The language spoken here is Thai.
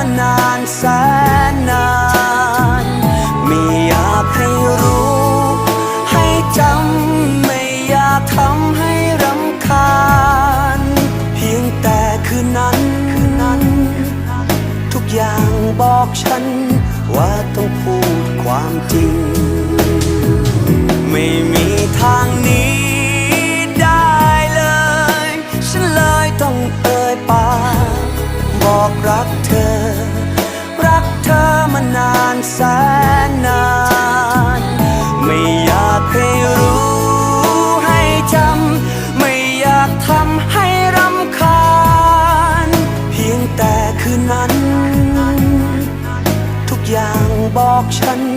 านานแสนนาน ไม่อยากให้รู้ ให้จำไม่อยากทำให้รำคาญ เพียงแต่คืนนั้นคืนนั้น ทุกอย่างบอกฉัน ว่าต้องพูดความจริง ไม่มีทางนี้ได้เลย ฉันเลยต้องเอ่ยปากบอกรัก แสนนาน ไม่อยากให้รู้ให้จำ ไม่อยากทำให้รำคาญ เพียงแต่คืนนั้น ทุกอย่างบอกฉัน